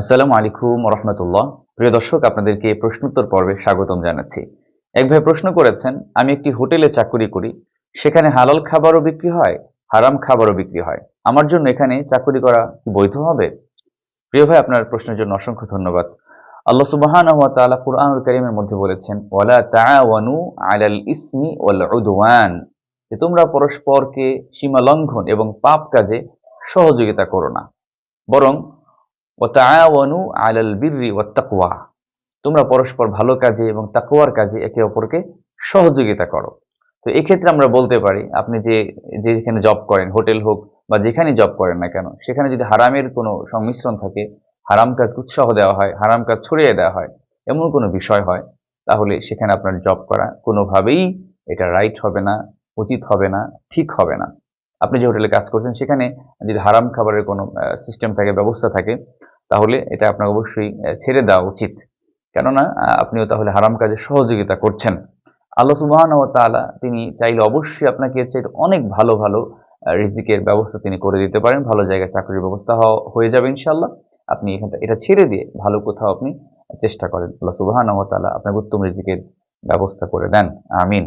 আসসালামু আলাইকুম রহমতুল্লাহ প্রিয় দর্শক, আপনাদেরকে প্রশ্নোত্তর পর্বে স্বাগতম জানাচ্ছি। এক ভাই প্রশ্ন করেছেন, আমি একটি হোটেলে চাকুরি করি, সেখানে হালাল খাবারও বিক্রি হয়, হারাম খাবারও বিক্রি হয়। আমার জন্য এখানে চাকুরি করা কি বৈধ হবে? প্রিয় ভাই, আপনার প্রশ্নের জন্য অসংখ্য ধন্যবাদ। আল্লাহ সুবাহান তাআলা কুরআনুল কারীমের মধ্যে বলেছেন, ওয়ালা তাআওয়ানু আলাল ইসমি ওয়াল উদওয়ান। যে তোমরা পরস্পরকে সীমা লঙ্ঘন এবং পাপ কাজে সহযোগিতা করো না, বরং ওয়াতাআওয়ানু আলাল বিররি ওয়াত্তাকওয়া তোমরা পরস্পর ভালো কাজে এবং তাকওয়ার কাজে একে অপরকে সহযোগিতা করো। তো এক্ষেত্রে আমরা বলতে পারি, আপনি যে, যেখানে জব করেন, হোটেল হোক বা যেখানে জব করেন না কেন, সেখানে যদি হারামের কোনো সংমিশ্রণ থাকে, হারাম কাজ উৎসাহ দেওয়া হয়, হারাম কাজ ছড়িয়ে দেওয়া হয়, এমন কোনো বিষয় হয়, তাহলে সেখানে আপনার জব করা কোনোভাবেই এটা রাইট হবে না, উচিত হবে না, ঠিক হবে না। আপনি যে হোটেলে কাজ করছেন, সেখানে যদি হারাম খাবারের কোনো সিস্টেম থাকে, ব্যবস্থা থাকে তাহলে এটা আপনাকে অবশ্যই ছেড়ে দেওয়া উচিত। কেননা আপনিও তাহলে হারাম কাজে সহযোগিতা করছেন। আল্লাহ সুবাহান ও তাআলা তিনি চাইলে অবশ্যই আপনাকে চাইতে অনেক ভালো ভালো রিজিকের ব্যবস্থা তিনি করে দিতে পারেন। ভালো জায়গায় চাকরির ব্যবস্থা হয়ে যাবে ইনশাল্লাহ আপনি এখানটা এটা ছেড়ে দিয়ে ভালো কোথাও আপনি চেষ্টা করেন। আল্লাহ সুবাহান ও তাআলা আপনাকে উত্তম রিজিকের ব্যবস্থা করে দেন। আমিন।